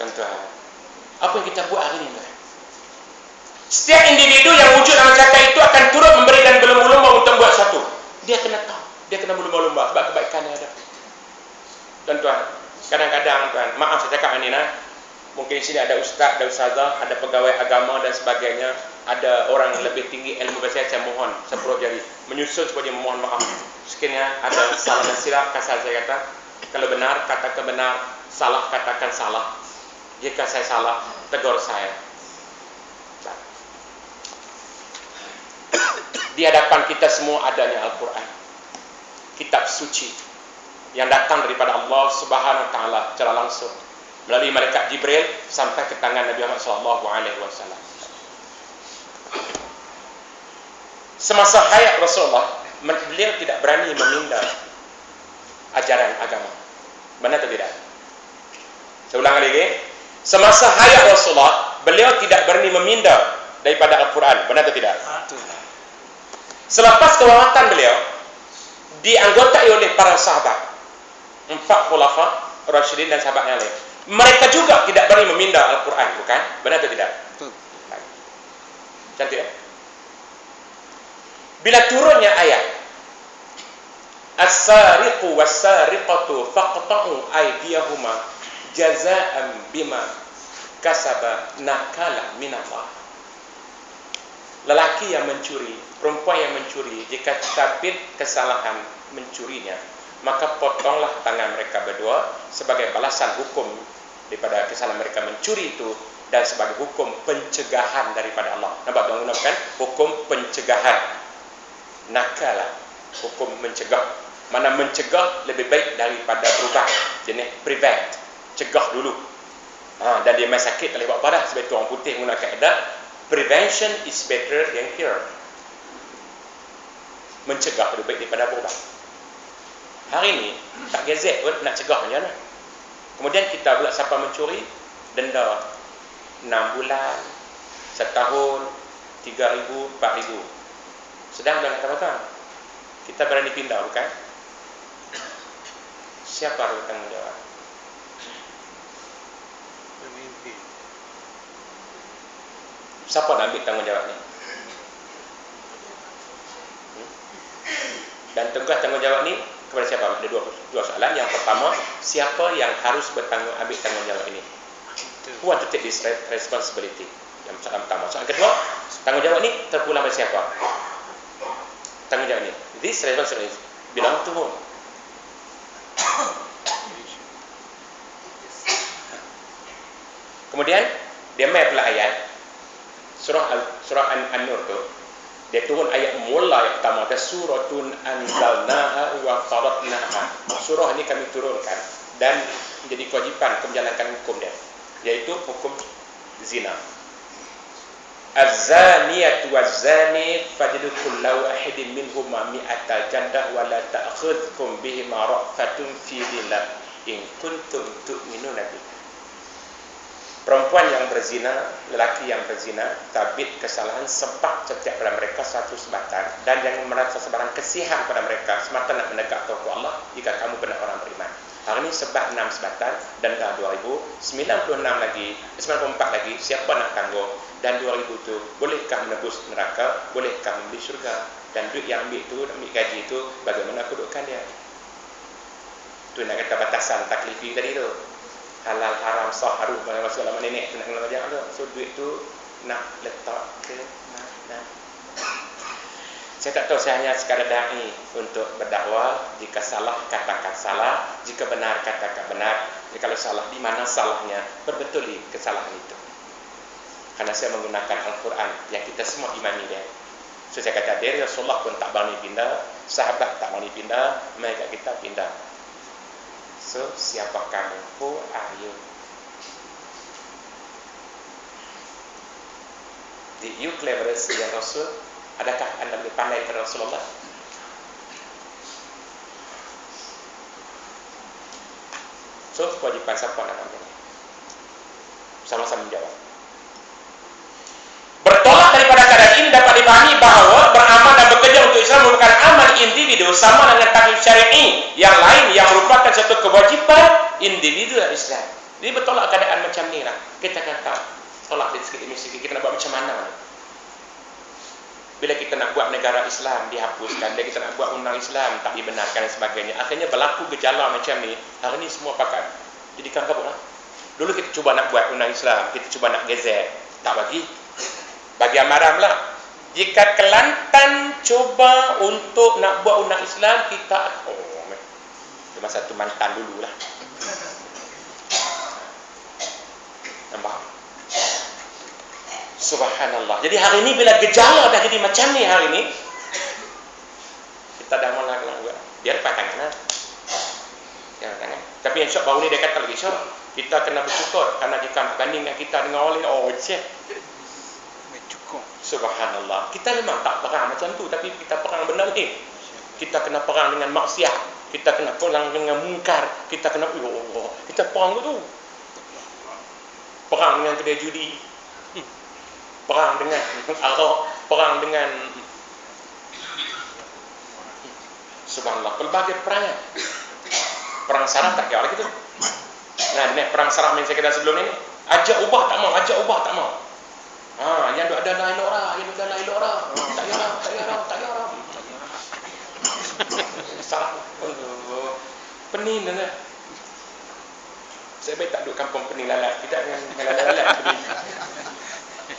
Tuan-tuan. Apa yang kita buat hari ini tuan? Setiap individu yang wujud dalam masyarakat itu akan turut memberi dan berlomba-lomba untuk buat satu. Dia kena tahu. Dia kena berlomba-lomba sebab kebaikan yang ada. Tuan-tuan, kadang-kadang tuan, maaf saya cakap ini nah. Mungkin di sini ada ustaz, ada ustazah, ada pegawai agama dan sebagainya. Ada orang yang lebih tinggi ilmu bahasa saya mohon sepuluh jari. Menyusul supaya mohon maaf. Sekiranya ada salah dan silap, kasar saya kata. Kalau benar, katakan benar. Salah, katakan salah. Jika saya salah, tegur saya. Di hadapan kita semua adanya Al-Quran. Kitab suci. Yang datang daripada Allah subhanahu wa ta'ala secara langsung. Melalui malaikat Jibril sampai ke tangan Nabi Muhammad SAW. Semasa hayat Rasulullah, beliau tidak berani meminda ajaran agama. Benar atau tidak? Saya ulang lagi. Semasa hayat Rasulullah, beliau tidak berani meminda daripada Al-Quran. Benar atau tidak? Selepas kewafatan beliau, dianggotai oleh para sahabat. Empat khulafa, Rasulullah dan sahabat yang lain. Mereka juga tidak berani meminda Al-Quran. Bukan? Benar atau tidak? Cantik ya? Bila turunnya ayat As-sariqu was-sariqatu faqta'u aydiyahuma jazaa'an bima kasaba nakala minallah. Lelaki yang mencuri, perempuan yang mencuri, jika sabit kesalahan mencurinya, maka potonglah tangan mereka berdua sebagai balasan hukum daripada kesalahan mereka mencuri itu dan sebagai hukum pencegahan daripada Allah. Nampak tuan gunakan hukum pencegahan. Nakala hukum mencegah mana mencegah lebih baik daripada berubah jenis prevent cegah dulu. Ha, dan dia main sakit tak boleh buat apa dah. Sebab itu orang putih guna kaedah prevention is better than cure. Mencegah lebih baik daripada berubah. Hari ini tak gazet pun nak cegah macam mana? Kemudian kita pula siapa mencuri? Denda. 6 bulan setahun 3,000 4,000 sedang dalam kata-kata kita berani pindah bukan? Siapa harus bertanggung jawab Pemimpin. Siapa nak ambil tanggungjawab ni? Hmm? dan tugas tanggungjawab ni kepada siapa? Ada dua, dua soalan. Yang pertama siapa yang harus bertanggung ambil tanggungjawab ini? Who want to take this responsibility? Yang soalan pertama. Soalan kedua tanggungjawab ni terpulang pada siapa? Tanggungjawab ni. This responsibility belong to whom? Kemudian dia mai pula ayat surah Al, surah An, An-Nur tu dia turun ayat mula yang pertama ada suratun anzalnaha wa faradnaha. Surah ini kami turunkan dan menjadi kewajipan menjalankan hukum dia yaitu hukum zina. Az-zaniyatu waz-zani fajlidu kullu wahidin minhuma mi'ata jandah wa la ta'khudhukum bihima ra'fatun fi dinillah in kuntum tu'minuna bihi perempuan yang berzina, lelaki yang berzina, tabit kesalahan sebab setiap pada mereka satu sebatan dan jangan merasa sebarang kesihan pada mereka semata nak menegak toko Allah jika kamu benar orang beriman. Hari ini sebab enam sebatan dan dah 2000, 96 lagi, 94 lagi, siapa nak tanggung dan 2000 itu bolehkah menebus neraka, bolehkah membeli syurga? Dan duit yang ambil itu, ambil gaji itu, bagaimana kedudukan dia? Itu nak kata batasan taklifi tadi tu halal haram sah harum pada masa lama nenek nak kena belajar tu so duit tu nak letak ke mana saya tak tahu saya hanya sekadar da'i untuk berdakwah. Jika salah katakan salah. Jika benar katakan benar. Jadi kalau salah di mana salahnya? Perbetuli kesalahan itu. Karena saya menggunakan Al-Quran yang kita semua imani dia. So saya kata dari Rasulullah pun tak berani pindah. Sahabat tak berani pindah. Mereka kita pindah So, siapa kamu? Who are you? Did you clever sekian Rasul? Adakah anda lebih pandai dari Rasulullah? So, kewajiban siapa nak ambil? Sama-sama menjawab. Bertolak daripada keadaan ini dapat dipahami bahawa beramal dan bekerja untuk Islam merupakan individu sama dengan taklif syari'i yang lain yang merupakan satu kewajiban individu Islam. Ini bertolak keadaan macam ni lah. Kita kata tolak dari segi emisi kita nak buat macam mana? Bila kita nak buat negara Islam dihapuskan, bila kita nak buat undang Islam tak dibenarkan dan sebagainya. Akhirnya berlaku gejala macam ni. Hari ni semua pakat. Jadi kan kabut lah. Dulu kita cuba nak buat undang Islam, kita cuba nak gezet, tak bagi. Bagi amaram lah. Jika Kelantan cuba untuk nak buat undang Islam, kita oh, itu masa tu mantan dulu lah. Nampak? Subhanallah. Jadi hari ini bila gejala dah jadi macam ni hari ini, kita dah mula kena buat. Biar pakai tangan lah. Jangan tangan. Tapi yang syok baru ni dia kata lagi syok. Kita kena bersyukur. Karena jika nak bandingkan kita dengan orang lain, oh cik. Subhanallah. Kita memang tak perang macam tu. Tapi kita perang benar ni. Kita kena perang dengan maksiat. Kita kena perang dengan mungkar. Kita kena, ya Allah. Kita perang tu perang dengan kedai judi perang dengan arak perang dengan subhanallah pelbagai perang perang sarah tak kira lagi tu nah ini perang sarah yang saya kata sebelum ini ajak ubah tak mau ajak ubah tak mau ha yang ada lain orang yang ada lain orang tak kira tak kira tak kira sarah pening dah saya baik tak duduk kampung pening lalat. Tidak dengan, lalat-lalat.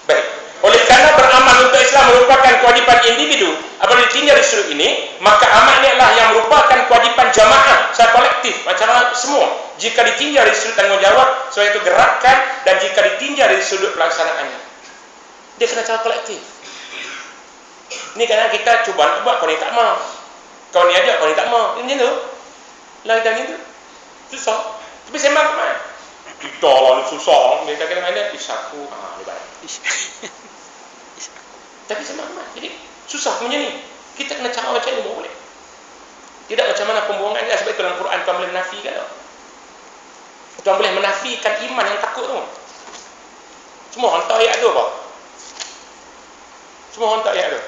baik. Oleh kerana beramal untuk Islam merupakan kewajipan individu. Apabila ditinjau di sudut ini, maka amal ini adalah yang merupakan kewajipan jamaah secara kolektif. Macam semua. Jika ditinjau dari sudut tanggungjawab, so itu gerakan. Dan jika ditinjau dari sudut pelaksanaannya. Dia kena cara kolektif. Ini kadang kita cuba nak buat, kau ni tak mau. Kau ni ajak, kau ni tak mau. Ini macam tu. Lain macam tu. Susah. Tapi sembang ke mana? Kita lah ni susah. Dia kata mana? Isaku. Ah, dia baik. Tapi sembang ke mana? Jadi, susah punya ni. Kita kena cara macam ni boleh. Tidak macam mana pembuangan dia. Sebab itu dalam Quran Tuhan boleh menafikan tu. Tuhan boleh menafikan iman yang takut tu. Semua hantar ayat tu apa? Semua hantar ayat tu.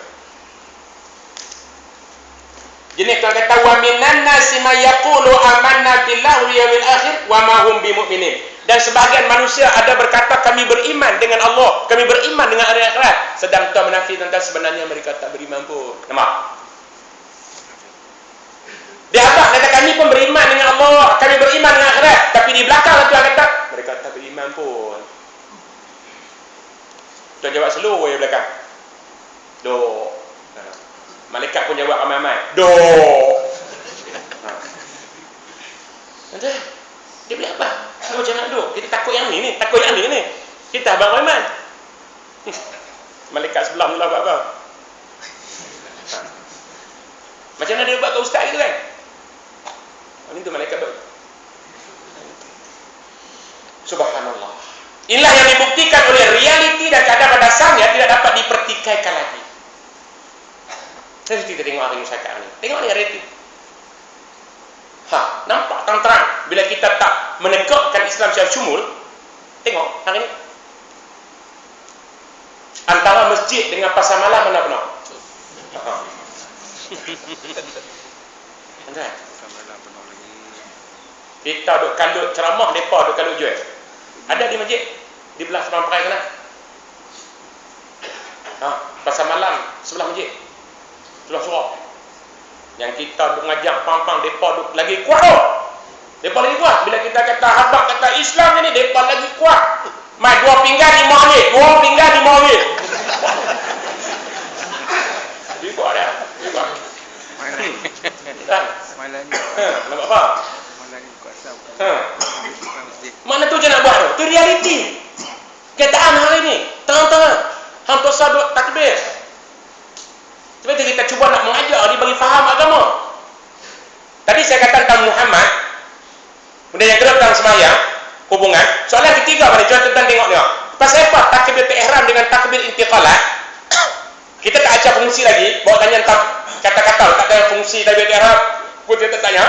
Jenis kalau kata wa minan nasi may yaqulu amanna billahi wal yawmil akhir wa ma hum bimumin. Dan sebahagian manusia ada berkata kami beriman dengan Allah, kami beriman dengan hari akhirat, sedang Tuhan menafi tentang sebenarnya mereka tak beriman pun. Nampak? Dia apa? Kata kami pun beriman dengan Allah, kami beriman dengan akhirat, tapi di belakang Tuhan kata mereka tak beriman pun. Tuhan jawab seluruh yang belakang. Doh. Malaikat pun jawab ramai-ramai. Doh. Ha. Ada. Dia bilang apa? Kamu jangan doh. Kita takut yang ni ni. Takut yang ni ni. Kita abang Rahman. Malaikat sebelah mula buat apa? Ha. Macam mana dia buat ke ustaz gitu kan? Ini tu malaikat buat. Subhanallah. Inilah yang dibuktikan oleh realiti dan keadaan pada dasarnya tidak dapat dipertikaikan lagi. Saya kita tengok hari ini cakap ni. Tengok ni hari. Ha, nampak terang-terang bila kita tak menegakkan Islam secara cumul. Tengok hari ini. Antara masjid dengan pasar malam mana benar? Ha. Kita duk kandut ceramah, mereka duk kandut jual. Ada di masjid? Di belah sebelah perai mana? Ha, pasar malam sebelah masjid surah-surah yang kita mengajak pang-pang mereka lagi kuat tu mereka lagi kuat bila kita kata habak kata Islam ni mereka lagi kuat mai dua pinggan di mawid dua pinggan di mawid juga ada juga Malam ni. Nampak apa? Malam ni kuasa. Ha. Mana tu je nak buat tu? Tu realiti. Keadaan hari ni. Terang-terang. Hampir sadut takbir. Sebab itu kita cuba nak mengajar dia bagi faham agama. Tadi saya kata tentang Muhammad. Kemudian yang kedua tentang semayang. Hubungan. Soalan ketiga pada cuba tentang tengok tengok. Pasal apa takbir ihram dengan takbir intiqalat? Kita tak ajar fungsi lagi. Bawa tanya tentang kata-kata. Tak ada fungsi takbir ihram. Kita tanya.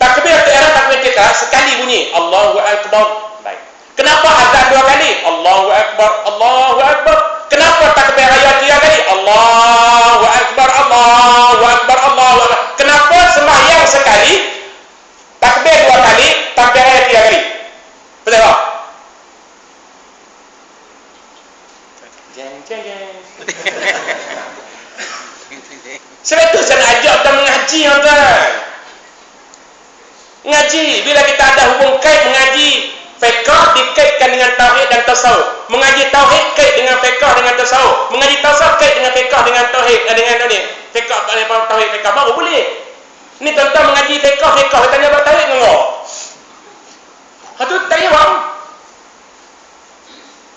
Takbir ihram takbir intiqalat sekali bunyi. Allahu Akbar. Baik. Kenapa azan dua kali? Allahu Akbar. Allahu Akbar. Kenapa takbir ayat tiga kali? Allahu Akbar, Allahu Akbar, Allahu Akbar. Kenapa sembahyang sekali? Takbir dua kali, takbir ayat tiga kali. Ceng ceng. Sebab tu saya nak ajak kita mengaji tuan. Mengaji bila kita ada hubung kait mengaji fiqh dikaitkan dengan tauhid dan tasawuf. Mengaji tauhid kait dengan fiqh dengan tasawuf. Mengaji tasawuf kait dengan fiqh dengan tauhid eh, dengan ni. Fiqh dengan tauhid fiqh baru boleh. Ni tuan-tuan mengaji fiqh fiqh tanya apa tauhid ngok. Ha tu tak ya bang.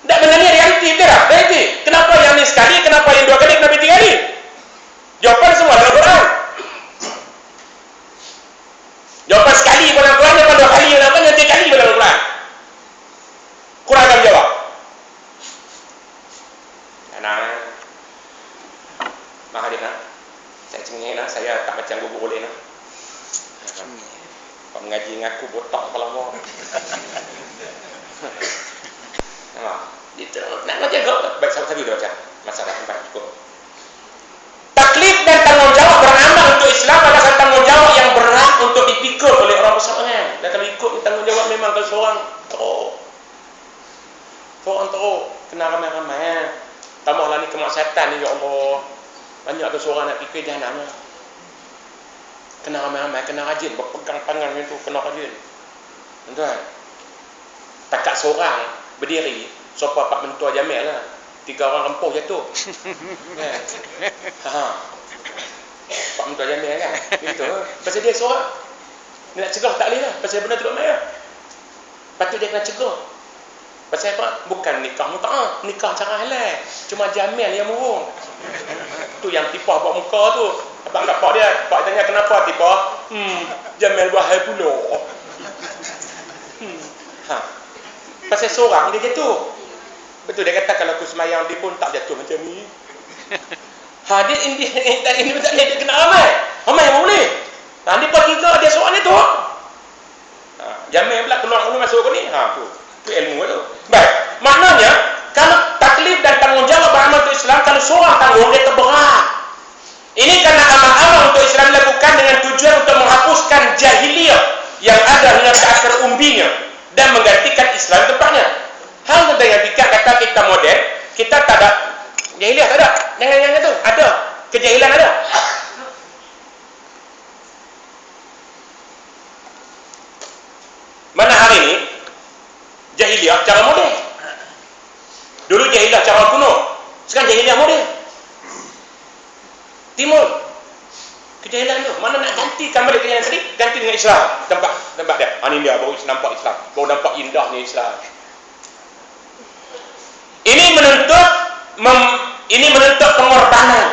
Tak benda ni realiti betul tak? Realiti. Kenapa yang ni sekali, kenapa yang dua kali, kenapa tiga kali? Jawapan semua dalam Quran. Jawapan sekali pun dalam Quran, jawapan dua kali dalam Quran, yang tiga kali pun dalam Quran. Kurang akan jawab. Nah, Mahadir nak. Saya cengih nak, saya tak macam guru boleh nak. Kau mengaji dengan aku botak kepala mu. Nampak? Itu nak baca kau. Baik sama tadi dia baca. Masalah tempat cukup. Taklif dan tanggungjawab beramal untuk Islam adalah tanggungjawab jawab yang berat untuk dipikul oleh orang bersamaan. Dan kalau ikut tanggungjawab memang kalau seorang teruk. Seorang teruk. Kena ramai-ramai. Tambahlah ni kemaksiatan ni ya Allah. Banyak tu seorang nak fikir jahanam. Kena ramai-ramai, kena rajin berpegang tangan itu kena rajin. Tuan. Takat seorang berdiri Sopa Pak Mentua Jamil lah. Tiga orang rempuh jatuh. kan? Ha. Pak Mentua Jamil kan? Itu. Pasal dia seorang. Dia nak cegah tak boleh lah. Pasal benda tu tak main Patut dia kena cegah. Pasal apa? Bukan nikah muta'ah. Nikah cara halal. Cuma Jamil yang murung. tu yang tipah buat muka tu. Abang kat Pak dia. Pak tanya kenapa tipah? Hmm. Jamil bahaya pula. Hmm. Ha. Pasal seorang dia jatuh. Betul dia kata kalau aku semayang dia pun tak jatuh macam ni. Ha dia ini ini tak ini tak dia kena ramai. Ramai yang boleh. Ha dia pun tiga dia seorang tu. Ha jamai pula keluar dulu masuk ke ni. Ha tu. Tu ilmu tu. Baik. Maknanya kalau taklif dan tanggungjawab beramal untuk Islam kalau seorang tanggung dia terberat. Ini karena amal-amal untuk Islam dilakukan dengan tujuan untuk menghapuskan jahiliyah yang ada hingga ke akhir umbinya dan menggantikan Islam tempatnya. Hal tentang yang tiga kata kita modern, kita tak ada jahiliah tak ada. Jangan yang itu ada. Kejahilan ada. Mana hari ini jahiliah cara modern. Cara kuno. Sekarang jahiliah modern. Timur. Kejahilan tu. Mana nak ganti kembali kejahilan tadi? Ganti dengan Islam. Tempat tempat dia. Ha, ini dia baru nampak Islam. Baru nampak indahnya Islam. Ini menuntut mem, ini menuntut pengorbanan,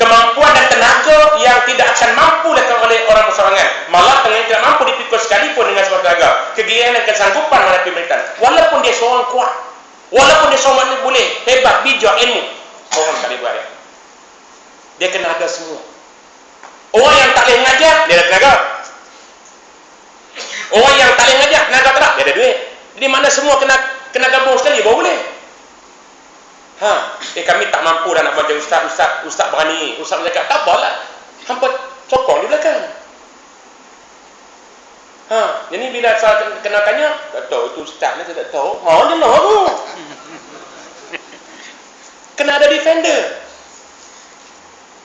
kemampuan dan tenaga yang tidak akan mampu dilakukan oleh orang bersorangan. Malah dengan tidak mampu dipikul sekalipun dengan sebuah tenaga. Kegiatan dan kesanggupan menghadapi pemerintahan. Walaupun dia seorang kuat, walaupun dia seorang boleh hebat, bijak, ilmu, orang tak boleh buat dia. Dia kena ada semua. Orang yang tak boleh mengajar, dia ada tenaga. Orang yang tak boleh mengajar, tenaga tak dia ada duit. Jadi mana semua kena kena gabung sekali, baru boleh. Ha, eh kami tak mampu dah nak baca ustaz, ustaz, ustaz berani. Ustaz cakap, tak apalah. Hampa sokong di belakang. Ha, jadi bila saya kena tanya, tak tahu itu ustaz ni saya tak tahu. Ha, dia lah tu. Kena ada defender.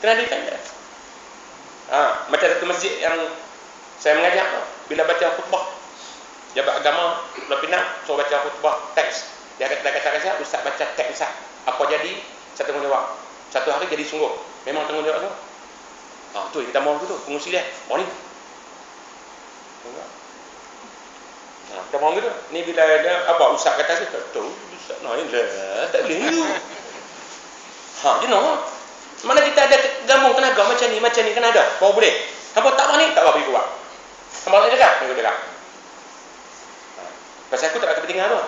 Kena defender. Ha, macam satu masjid yang saya mengajar tu, bila baca khutbah, jabat agama, Pulau Pinang, so baca khutbah teks. Dia kata, kata, kata, ustaz baca teks ustaz. Apa jadi? Saya tanggungjawab. Satu hari jadi sungguh. Memang tanggungjawab tu. Ha, tu kita mau tu tu. Pengusi dia. Mau ni ha, kita mau gitu ni bila ada apa usah kata tu tak no lah tak boleh ni ha you know. Mana kita ada gabung tenaga macam ni macam ni kan ada. Mau boleh. Apa tak ni? Tak apa buat sama lagi dekat ni dekat ha. pasal aku tak ada kepentingan tu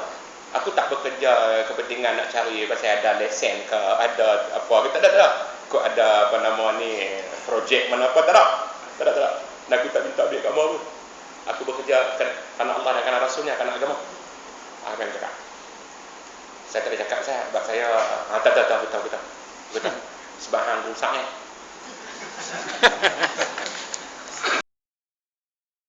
aku tak bekerja kepentingan nak cari pasal ada lesen ke ada apa kita tak ada kok ada. Apa nama ni projek mana apa tak ada. Tak ada tak ada. Dan aku tak minta duit kamu pun. Aku bekerja kerana Allah dan kerana Rasulnya kerana agama. Ah kan cakap saya tak cakap saya sebab saya ah, tak tak tak betul betul. Betul. Sebahan rusak ni